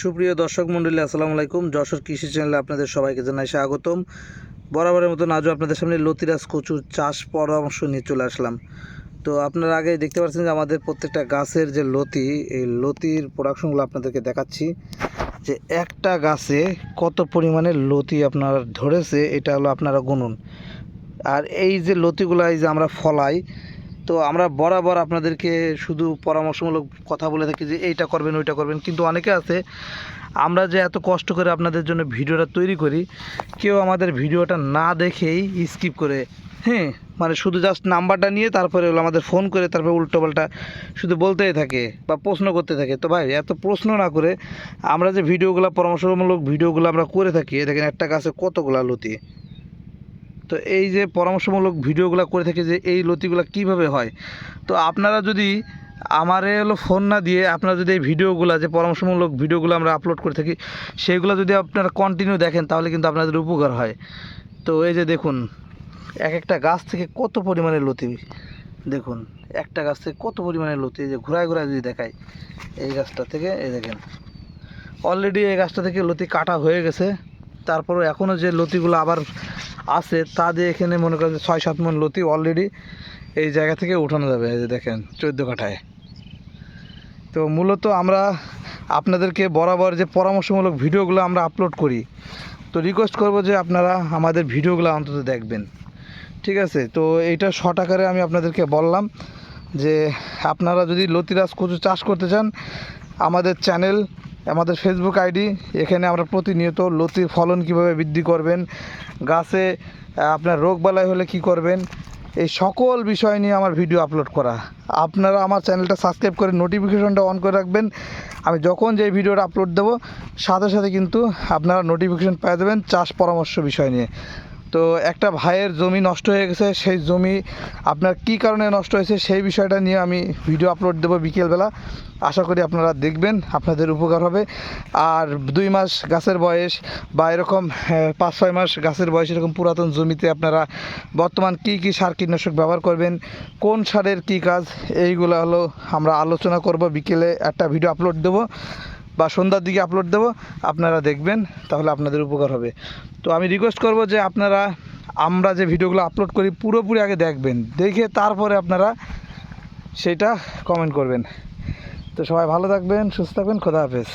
সুপ্রিয় দর্শক মণ্ডলী, আসসালামু আলাইকুম। যশোর কৃষি চ্যানেলে আপনাদের সবাইকে জানাই স্বাগতম। বরাবরের মতন আজও আপনাদের সামনে লতিরাজ কচুর চাষ পরামর্শ নিয়ে চলে আসলাম। তো আপনারা আগে দেখতে পাচ্ছেন যে আমাদের প্রত্যেকটা গাছের যে লতি, এই লতির প্রোডাকশনগুলো আপনাদেরকে দেখাচ্ছি। যে একটা গাছে কত পরিমাণে লতি আপনার ধরেছে, এটা হলো আপনারা গুনুন। আর এই যে লতিগুলো, এই যে আমরা ফলাই তো আমরা বরাবর আপনাদেরকে শুধু পরামর্শমূলক কথা বলে থাকি যে এইটা করবেন, ওইটা করবেন। কিন্তু অনেকে আছে, আমরা যে এত কষ্ট করে আপনাদের জন্য ভিডিওটা তৈরি করি, কেউ আমাদের ভিডিওটা না দেখেই স্কিপ করে। হ্যাঁ মানে শুধু জাস্ট নাম্বারটা নিয়ে তারপরে হলো আমাদের ফোন করে তারপরে উল্টোপাল্টা শুধু বলতেই থাকে বা প্রশ্ন করতে থাকে। তো ভাই, এত প্রশ্ন না করে আমরা যে ভিডিওগুলো, পরামর্শমূলক ভিডিওগুলো আমরা করে থাকি দেখেন একটা গাছে কতগুলা লতি। তো এই যে পরামর্শমূলক ভিডিওগুলো করে থাকি যে এই লতিগুলো কীভাবে হয়, তো আপনারা যদি আমারে হলো ফোন না দিয়ে আপনারা যদি এই ভিডিওগুলো, যে পরামর্শমূলক ভিডিওগুলো আমরা আপলোড করে থাকি সেইগুলো যদি আপনারা কন্টিনিউ দেখেন, তাহলে কিন্তু আপনাদের উপকার হয়। তো এই যে দেখুন, এক একটা গাছ থেকে কত পরিমাণে লতি, দেখুন, একটা গাছ থেকে কত পরিমাণে লতি, এই যে ঘোরায় ঘোরায় যদি দেখায় এই গাছটা থেকে, এই দেখেন অলরেডি এই গাছটা থেকে লতি কাটা হয়ে গেছে। তারপরও এখনও যে লতিগুলো আবার আছে, তা দিয়ে এখানে মনে করেন ছয় সাত মন লতি অলরেডি এই জায়গা থেকে উঠানো যাবে, এই যে দেখেন চোদ্দ কাঠায়। তো মূলত আমরা আপনাদেরকে বরাবর যে পরামর্শমূলক ভিডিওগুলো আমরা আপলোড করি, তো রিকোয়েস্ট করব যে আপনারা আমাদের ভিডিওগুলো অন্তত দেখবেন। ঠিক আছে? তো এইটা শর্ট আকারে আমি আপনাদেরকে বললাম যে আপনারা যদি লতিরাজ কচু চাষ করতে চান, আমাদের চ্যানেল আমাদের ফেসবুক আইডি, এখানে আমরা প্রতিনিয়ত লতির ফলন কীভাবে বৃদ্ধি করবেন, গাছে আপনার রোগবালাই হলে কি করবেন, এই সকল বিষয় নিয়ে আমার ভিডিও আপলোড করা। আপনারা আমার চ্যানেলটা সাবস্ক্রাইব করে নোটিফিকেশনটা অন করে রাখবেন। আমি যখন যে ভিডিওটা আপলোড দেবো, সাথে সাথে কিন্তু আপনারা নোটিফিকেশন পেয়ে যাবেন চাষ পরামর্শ বিষয় নিয়ে। তো একটা ভাইয়ের জমি নষ্ট হয়ে গেছে, সেই জমি আপনার কি কারণে নষ্ট হয়েছে সেই বিষয়টা নিয়ে আমি ভিডিও আপলোড দেবো বিকেলবেলা। আশা করি আপনারা দেখবেন, আপনাদের উপকার হবে। আর দুই মাস গাছের বয়স বা এরকম পাঁচ, ছয় মাস গাছের বয়স এরকম পুরাতন জমিতে আপনারা বর্তমান কি কি সার কীটনাশক ব্যবহার করবেন, কোন সারের কি কাজ, এইগুলো হলো আমরা আলোচনা করব। বিকেলে একটা ভিডিও আপলোড দেবো। বা সন্ধ্যার দিকে আপলোড দেব, আপনারা দেখবেন, তাহলে আপনাদের উপকার হবে। তো আমি রিকোয়েস্ট করব যে আপনারা, আমরা যে ভিডিওগুলো আপলোড করি, পুরোপুরি আগে দেখবেন। দেখে তারপরে আপনারা সেটা কমেন্ট করবেন। তো সবাই ভালো থাকবেন, সুস্থ থাকবেন, খোদা হাফেজ।